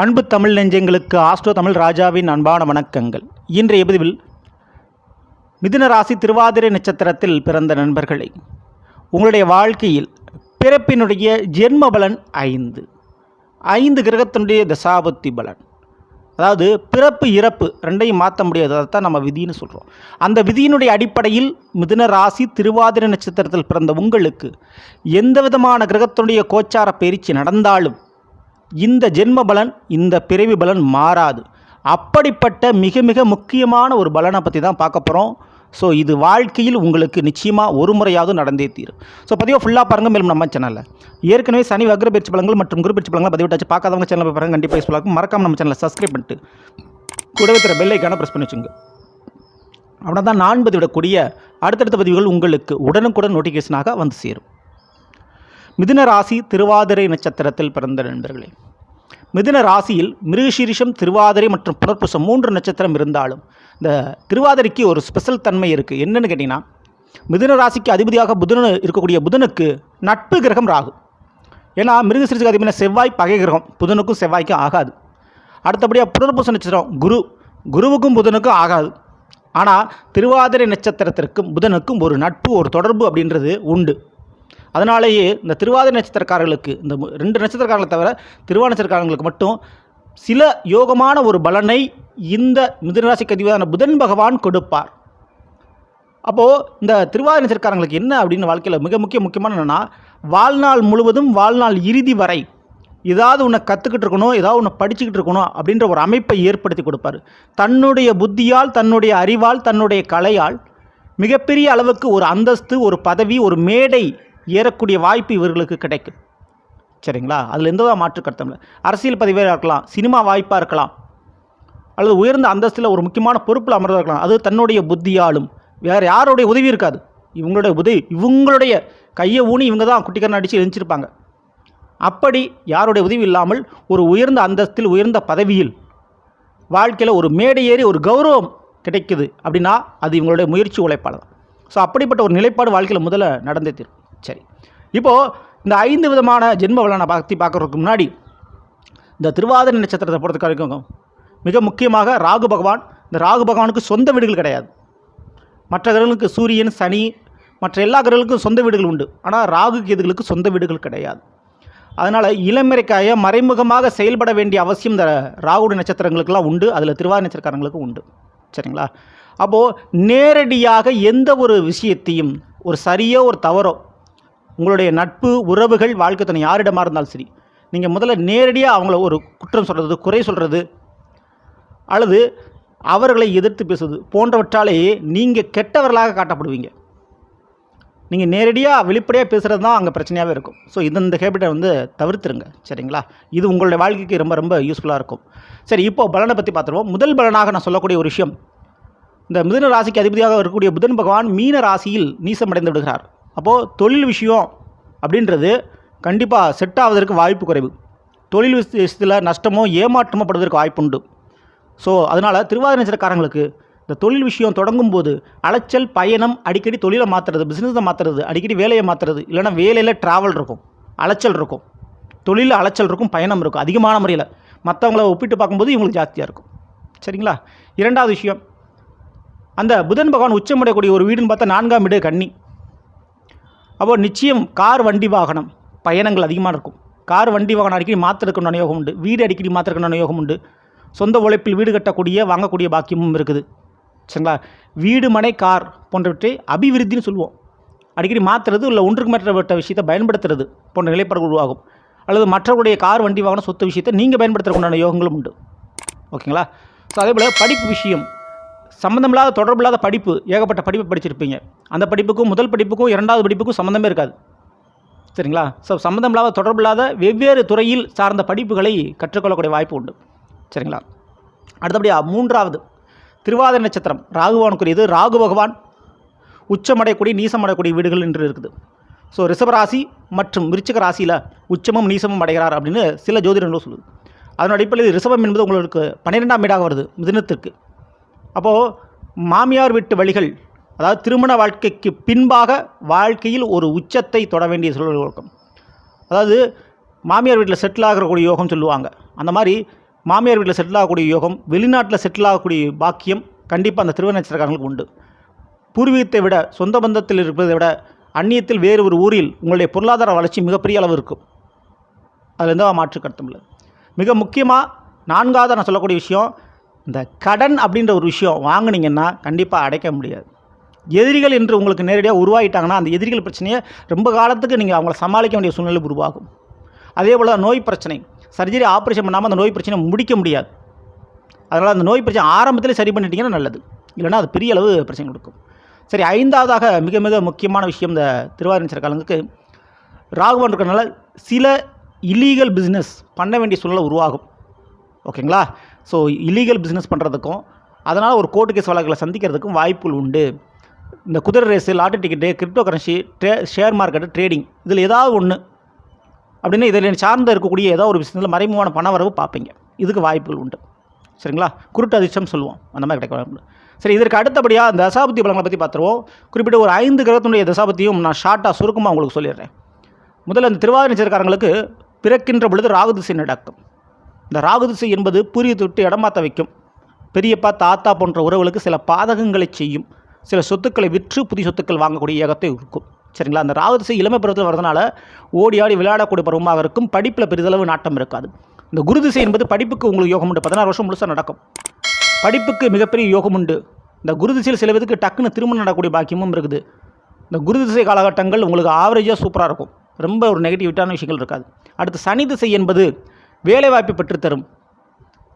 அன்பு தமிழ் நெஞ்சங்களுக்கு ஆஸ்ட்ரோ தமிழ் ராஜாவின் அன்பான வணக்கங்கள். இன்றைய பதிவில் மிதுன ராசி திருவாதிரை நட்சத்திரத்தில் பிறந்த நண்பர்களே. உங்களுடைய வாழ்க்கையில் பிறப்பினுடைய ஜென்ம பலன் ஐந்து. ஐந்து கிரகத்தினுடைய தசாபத்தி பலன். அதாவது பிறப்பு இறப்பு ரெண்டையும் மாற்ற முடியாது தான் நம்ம விதின்னு சொல்கிறோம் அந்த விதியினுடைய அடிப்படையில் மிதுன ராசி திருவாதிரை நட்சத்திரத்தில் பிறந்த உங்களுக்கு எந்த விதமான கிரகத்தினுடைய கோச்சார பயிற்சி நடந்தாலும் இந்த ஜென்ம பலன் இந்த பிறவி பலன் மாறாது. அப்படிப்பட்ட மிக மிக முக்கியமான ஒரு பலனை பற்றி தான் பார்க்க போகிறோம் ஸோ இது வாழ்க்கையில் உங்களுக்கு நிச்சயமாக ஒரு முறையாவது நடந்தே தீரும். ஸோ பதிவாக ஃபுல்லாக பாருங்கள் மேலும் நம்ம சேனலில் ஏற்கனவே சனி வக்ர பயிற்சி பலங்கள் மற்றும் குரு பயிற்சி பலங்கள் பதிவிட்டாச்சு பார்க்காதவங்க சேனல் பாருங்க கண்டிப்பாக யூஸ் பண்ணலாம் மறக்காம நம்ம சேனலை சப்ஸ்கிரைப் பண்ணிட்டு கூடவே தர பெல்லைக்கான ப்ரெஸ் பண்ணி வச்சுங்க. அப்படின்னா தான் நான் பதிவிடக்கூடிய அடுத்தடுத்த பதிவுகள் உங்களுக்கு உடனுக்குடன் நோட்டிஃபிகேஷனாக வந்து சேரும். மிதுன ராசி திருவாதிரை நட்சத்திரத்தில் பிறந்த நண்பர்களே மிதுன ராசியில் மிருகசீரிஷம் திருவாதிரை மற்றும் புனர்பூசம் மூன்று நட்சத்திரம் இருந்தாலும் இந்த திருவாதிரைக்கு ஒரு ஸ்பெஷல் தன்மை இருக்குது என்னென்னு கேட்டிங்கன்னா மிதுன ராசிக்கு அதிபதியாக புதன் இருக்கக்கூடிய புதனுக்கு நட்பு கிரகம் ராகு. ஏன்னா மிருகசீரிஷுக்கு அதிபதியான செவ்வாய் பகை கிரகம். புதனுக்கும் செவ்வாய்க்கும் ஆகாது. அடுத்தபடியாக புனர்பூச நட்சத்திரம் குரு. குருவுக்கும் புதனுக்கும் ஆகாது. ஆனால் திருவாதிரை நட்சத்திரத்திற்கும் புதனுக்கும் ஒரு நட்பு ஒரு தொடர்பு அப்படின்றது உண்டு. அதனாலேயே இந்த திருவாதிரை நட்சத்திரக்காரர்களுக்கு இந்த ரெண்டு நட்சத்திரக்காரங்களை தவிர திருவா நட்சத்திரக்காரங்களுக்கு மட்டும் சில யோகமான ஒரு பலனை இந்த மிதுனராசிக்கு அதிபதியான புதன் பகவான் கொடுப்பார். அப்போது இந்த திருவாதிரை நட்சத்திரக்காரங்களுக்கு என்ன அப்படின்னு வாழ்க்கையில் மிக முக்கிய முக்கியமான என்னென்னா வாழ்நாள் முழுவதும் வாழ்நாள் இறுதி வரை ஏதாவது ஒன்று கற்றுக்கிட்டு இருக்கணும் ஏதாவது ஒன்று படிச்சுக்கிட்டு இருக்கணும் அப்படின்ற ஒரு அமைப்பை ஏற்படுத்தி கொடுப்பார். தன்னுடைய புத்தியால் தன்னுடைய அறிவால் தன்னுடைய கலையால் மிகப்பெரிய அளவுக்கு ஒரு அந்தஸ்து ஒரு பதவி ஒரு மேடை ஏறக்கூடிய வாய்ப்பு இவர்களுக்கு கிடைக்கும். சரிங்களா? அதில் எந்த மாற்று கருத்தம் இல்லை. அரசியல் பதவியாக இருக்கலாம் சினிமா வாய்ப்பாக இருக்கலாம் அல்லது உயர்ந்த அந்தஸ்தில் ஒரு முக்கியமான பொறுப்பில் அமர்ந்தா இருக்கலாம். அது தன்னுடைய புத்தியாலும் வேறு யாருடைய உதவி இருக்காது. இவங்களுடைய உதவி இவங்களுடைய கையை ஊனி இவங்க தான் குட்டிக்கரன் அடித்து எழுந்திருப்பாங்க அப்படி யாருடைய உதவி இல்லாமல் ஒரு உயர்ந்த அந்தஸ்தில் உயர்ந்த பதவியில் வாழ்க்கையில் ஒரு மேடை ஏறி ஒரு கௌரவம் கிடைக்குது அப்படின்னா அது இவங்களுடைய முயற்சி உழைப்பாளர் ஸோ அப்படிப்பட்ட ஒரு நிலைப்பாடு வாழ்க்கையில் முதல்ல நடந்தே தீரும். சரி. இப்போது இந்த ஐந்து விதமான ஜென்ம பலனை பற்றி பார்க்குறதுக்கு முன்னாடி இந்த திருவாதிரை நட்சத்திரத்தை பொறுத்த வரைக்கும் மிக முக்கியமாக ராகு பகவான் இந்த ராகு பகவானுக்கு சொந்த வீடுகள் கிடையாது. மற்ற கிரகங்களுக்கு சூரியன் சனி மற்ற எல்லா கிரகங்களுக்கும் சொந்த வீடுகள் உண்டு. ஆனால் ராகு கேதுகளுக்கு சொந்த வீடுகள் கிடையாது. அதனால் இளமறைக்காய மறைமுகமாக செயல்பட வேண்டிய அவசியம் இந்த ராகுடு நட்சத்திரங்களுக்கெல்லாம் உண்டு. அதில் திருவாதிரை நட்சத்திரக்காரங்களுக்கும் உண்டு. சரிங்களா? அப்போது நேரடியாக எந்த ஒரு விஷயத்தையும் ஒரு சரியோ ஒரு தவறோ உங்களுடைய நட்பு உறவுகள் வாழ்க்கை துணை யாரிடமாக இருந்தாலும் சரி நீங்கள் முதல்ல நேரடியாக அவங்கள ஒரு குற்றம் சொல்கிறது குறை சொல்கிறது அல்லது அவர்களை எதிர்த்து பேசுவது போன்றவற்றாலேயே நீங்கள் கெட்டவர்களாக காட்டப்படுவீங்க. நீங்கள் நேரடியாக வெளிப்படையாக பேசுகிறது தான் அங்கே பிரச்சனையாகவே இருக்கும். ஸோ இந்த ஹேபிட்டை வந்து தவிர்த்துருங்க. சரிங்களா? இது உங்களுடைய வாழ்க்கைக்கு ரொம்ப ரொம்ப யூஸ்ஃபுல்லாக இருக்கும். சரி இப்போது பலனை பற்றி பார்த்துருவோம். முதல் பலனாக நான் சொல்லக்கூடிய ஒரு விஷயம் இந்த மிதுன ராசிக்கு அதிபதியாக இருக்கக்கூடிய புதன் பகவான் மீன ராசியில் நீசமடைந்து விடுகிறார். அப்போது தொழில் விஷயம் அப்படின்றது கண்டிப்பாக செட் ஆவதற்கு வாய்ப்பு குறைவு. தொழில் விஷயத்தில் நஷ்டமோ ஏமாற்றமோ படுவதற்கு வாய்ப்புண்டு. ஸோ அதனால் திருவாதிரை நட்சத்திரக்காரங்களுக்கு இந்த தொழில் விஷயம் தொடங்கும் போது அலைச்சல் பயணம் அடிக்கடி தொழிலை மாற்றுறது பிஸ்னஸை மாற்றுறது அடிக்கடி வேலையை மாற்றுறது இல்லைன்னா வேலையில் ட்ராவல் இருக்கும் அலைச்சல் இருக்கும். தொழிலில் அலைச்சல் இருக்கும் பயணம் இருக்கும் அதிகமான முறையில். மற்றவங்கள ஒப்பிட்டு பார்க்கும்போது இவங்களுக்கு ஜாஸ்தியாக இருக்கும். சரிங்களா? இரண்டாவது விஷயம் அந்த புதன் பகவான் உச்சமடையக்கூடிய ஒரு வீடுன்னு பார்த்தா நான்காம் வீடு கன்னி. அப்போ நிச்சயம் கார் வண்டி வாகனம் பயணங்கள் அதிகமாக இருக்கும். கார் வண்டி வாகனம் அடிக்கடி மாற்றிருக்கணும் யோகம் உண்டு. வீடு அடிக்கடி மாற்றிருக்கணும் யோகம் உண்டு. சொந்த உழைப்பில் வீடு கட்டக்கூடிய வாங்கக்கூடிய பாக்கியமும் இருக்குது. சரிங்களா? வீடு மனை கார் போன்றவற்றை அபிவிருத்தின்னு சொல்லுவோம். அடிக்கடி மாற்றுறது இல்லை ஒன்றுக்கு மேற்பட்ட விஷயத்தை பயன்படுத்துறது போன்ற நிலைப்பாடுகள் உருவாகும். அல்லது மற்றவருடைய கார் வண்டி வாகனம் சொத்து விஷயத்தை நீங்கள் பயன்படுத்துறதுக்குண்டான யோகங்களும் உண்டு. ஓகேங்களா? ஸோ அதே போல் படிப்பு விஷயம். சம்மந்தமில்லாத தொடர்பில்லாத படிப்பு ஏகப்பட்ட படிப்பு படிச்சிருப்பீங்க. அந்த படிப்புக்கும் முதல் படிப்புக்கும் இரண்டாவது படிப்புக்கும் சம்மந்தமே இருக்காது. சரிங்களா? ஸோ சம்மந்தமில்லாத தொடர்பில்லாத வெவ்வேறு துறையில் சார்ந்த படிப்புகளை கற்றுக்கொள்ளக்கூடிய வாய்ப்பு உண்டு. சரிங்களா? அடுத்தபடியாக மூன்றாவது திருவாத நட்சத்திரம் ராகுவானுக்குரியது ராகு பகவான் உச்சமடையக்கூடிய நீசமடையக்கூடிய வீடுகள் என்று இருக்குது. ஸோ ரிஷபராசி மற்றும் விருச்சிக ராசியில் உச்சமும் நீசமும் அடைகிறார் அப்படின்னு சில ஜோதிடங்களும் சொல்லுது. அதன் அடிப்படையில் ரிஷபம் என்பது உங்களுக்கு பன்னிரெண்டாம் வீடாக வருது மிதினத்திற்கு. அப்போது மாமியார் வீட்டு வழிகள் அதாவது திருமண வாழ்க்கைக்கு பின்பாக வாழ்க்கையில் ஒரு உச்சத்தை தொட வேண்டிய சூழல் இருக்கும். அதாவது மாமியார் வீட்டில் செட்டில் ஆகக்கூடிய யோகம் சொல்லுவாங்க. அந்த மாதிரி மாமியார் வீட்டில் செட்டில் ஆகக்கூடிய யோகம் வெளிநாட்டில் செட்டில் ஆகக்கூடிய பாக்கியம் கண்டிப்பாக அந்த திருவ நட்சத்திரக்காரங்களுக்கு உண்டு. பூர்வீகத்தை விட சொந்த பந்தத்தில் இருப்பதை விட அந்நியத்தில் வேறு ஒரு ஊரில் உங்களுடைய பொருளாதார வளர்ச்சி மிகப்பெரிய அளவு இருக்கும். அதில் எந்த மாற்று கருத்தும் இல்லை. மிக முக்கியமாக நான்காவது நான் சொல்லக்கூடிய விஷயம் இந்த கடன் அப்படின்ற ஒரு விஷயம் வாங்குனீங்கன்னா கண்டிப்பாக அடைக்க முடியாது. எதிரிகள் என்று உங்களுக்கு நேரடியாக உருவாகிட்டாங்கன்னா அந்த எதிரிகள் பிரச்சனையை ரொம்ப காலத்துக்கு நீங்கள் அவங்கள சமாளிக்க வேண்டிய சூழ்நிலை உருவாகும். அதே போல் நோய் பிரச்சனை சர்ஜரி ஆப்ரேஷன் பண்ணாமல் அந்த நோய் பிரச்சனை முடிக்க முடியாது. அதனால் அந்த நோய் பிரச்சனை ஆரம்பத்திலே சரி பண்ணிட்டீங்கன்னா நல்லது. இல்லைன்னா அது பெரிய அளவு பிரச்சனை கொடுக்கும். சரி ஐந்தாவதாக மிக மிக முக்கியமான விஷயம் இந்த திருவாரூர் நட்சத்திரக்காரங்களுக்கு ராகுவன் இருக்கிறனால சில இல்லீகல் பிஸ்னஸ் பண்ண வேண்டிய சூழ்நிலை உருவாகும். ஓகேங்களா? ஸோ இல்லீகல் பிஸ்னஸ் பண்ணுறதுக்கும் அதனால் ஒரு கோர்ட்டு கேஸ் வழக்குகளை சந்திக்கிறதுக்கும் வாய்ப்புகள் உண்டு. இந்த குதிரை race lottery ticket crypto currency tray share market trading இதில் ஏதாவது ஒன்று அப்படின்னு இதில் சார்ந்து இருக்கக்கூடிய ஏதோ ஒரு பிஸ்னஸில் மறைமுகமான பண வரவு பார்ப்பீங்க. இதுக்கு வாய்ப்புகள் உண்டு. சரிங்களா? குருட்டு அதிர்ஷ்டம் சொல்லுவோம். அந்த மாதிரி கிடைக்க வாய்ப்பு சரி இதற்கு அடுத்தபடியாக அந்த தசாபத்தி பலங்களை பற்றி பார்த்துருவோம். குறிப்பிட்ட ஒரு ஐந்து கிரகத்தினுடைய தசாபத்தியும் நான் ஷார்ட்டாக சுருக்கமாக உங்களுக்கு சொல்லிடுறேன். முதல்ல அந்த திருவாதிரை நட்சத்திரக்காரங்களுக்கு பிறக்கின்ற பொழுது ராகு திசை நடக்கும். இந்த ராகுதிசை என்பது பூர்வீகத்தை விட்டு இடமாற்ற வைக்கும். பெரியப்பா தாத்தா போன்ற உறவுகளுக்கு சில பாதகங்களை செய்யும். சில சொத்துக்களை விற்று புதிய சொத்துக்கள் வாங்கக்கூடிய ஏகத்தை இருக்கும் சரிங்களா? அந்த ராகுதிசை இளமை பருவத்தில் வரதுனால ஓடி ஆடி விளையாடக்கூடிய பருவமாக இருக்கும். படிப்பில் பெரிதளவு நாட்டம் இருக்காது. இந்த குரு திசை என்பது படிப்புக்கு உங்களுக்கு யோகம் உண்டு. பதினாறு வருஷம் முழுசாக நடக்கும். படிப்புக்கு மிகப்பெரிய யோகம் உண்டு. இந்த குரு திசையில் சில பேருக்கு டக்குன்னு திருமணம் நடக்கக்கூடிய பாக்கியமும் இருக்குது. இந்த குரு திசை காலகட்டங்கள் உங்களுக்கு ஆவரேஜாக சூப்பராக இருக்கும். ரொம்ப ஒரு நெகட்டிவிட்டான விஷயங்கள் இருக்காது. அடுத்து சனி திசை என்பது வேலைவாய்ப்பை பெற்றுத்தரும்.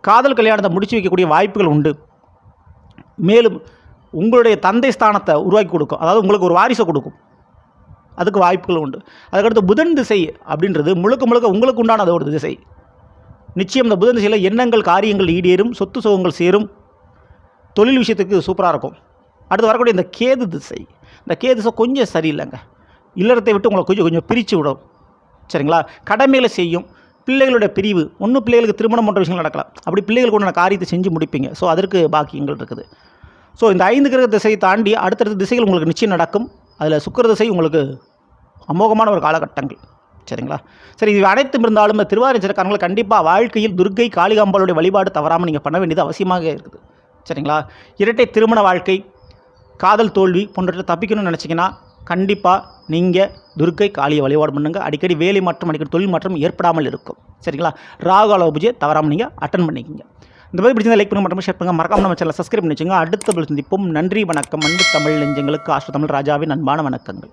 காதல் கல்யாணத்தை முடிச்சு வைக்கக்கூடிய வாய்ப்புகள் உண்டு. மேலும் உங்களுடைய தந்தை ஸ்தானத்தை உருவாக்கி கொடுக்கும். அதாவது உங்களுக்கு ஒரு வாரிசை கொடுக்கும். அதுக்கு வாய்ப்புகள் உண்டு. அதுக்கடுத்து புதன் திசை அப்படின்றது முழுக்க முழுக்க உங்களுக்கு உண்டானது ஒரு திசை. நிச்சயம் இந்த புதன் திசையில் எண்ணங்கள் காரியங்கள் ஈடேறும் சொத்து சுகங்கள் சேரும். தொழில் விஷயத்துக்கு சூப்பராக இருக்கும். அடுத்து வரக்கூடிய இந்த கேது திசை. இந்த கேது திசை கொஞ்சம் சரியில்லைங்க. இல்லறத்தை விட்டு உங்களை கொஞ்சம் கொஞ்சம் பிரித்து விடும். சரிங்களா? கடமைகளை செய்யும். பிள்ளைகளோட பிரிவு ஒன்றும் பிள்ளைகளுக்கு திருமணம் போன்ற விஷயங்கள் நடக்கலாம். அப்படி பிள்ளைகளுக்கு உண்டான காரியத்தை செஞ்சு முடிப்பீங்க. ஸோ அதற்கு பாக்கியங்கள் இருக்குது. ஸோ இந்த ஐந்து கிரக திசையை தாண்டி அடுத்தடுத்த திசைகள் உங்களுக்கு நிச்சயம் நடக்கும். அதில் சுக்கர திசை உங்களுக்கு அமோகமான ஒரு காலகட்டங்கள். சரிங்களா? சரி இது அனைத்தும் இருந்தாலும் திருவாரூர் திருவாரூர் கண்டிப்பாக வாழ்க்கையில் துர்க்கை காளிகாம்பாளுடைய வழிபாடு தவறாமல் நீங்கள் பண்ண வேண்டியது அவசியமாக இருக்குது. சரிங்களா? இரட்டை திருமண வாழ்க்கை காதல் தோல்வி போன்றவற்றை தப்பிக்கணும்னு நினச்சிங்கன்னா கண்டிப்பாக நீங்கள் துர்க்கை காளியை வழிபாடு பண்ணுங்க. அடிக்கடி வேலை மாற்றம் அடிக்கடி தொழில் மாற்றம் ஏற்படாமல் இருக்கும். சரிங்களா? ராகால பூஜையை தவறாமல் நீங்கள் அட்டன் பண்ணிக்கிங்க. இந்த மாதிரி பிடிச்சதை லைக் பண்ணுங்க மற்றும் ஷேர் பண்ணுங்கள் மறக்காம நம்ம சேனலை சப்ஸ்கிரைப் பண்ணி வச்சுங்க அடுத்த சந்திப்போம். நன்றி வணக்கம். அன்பு தமிழ் நெஞ்சங்களுக்கு ஆஷ்ட தமிழ் ராஜாவின் அன்பான வணக்கங்கள்.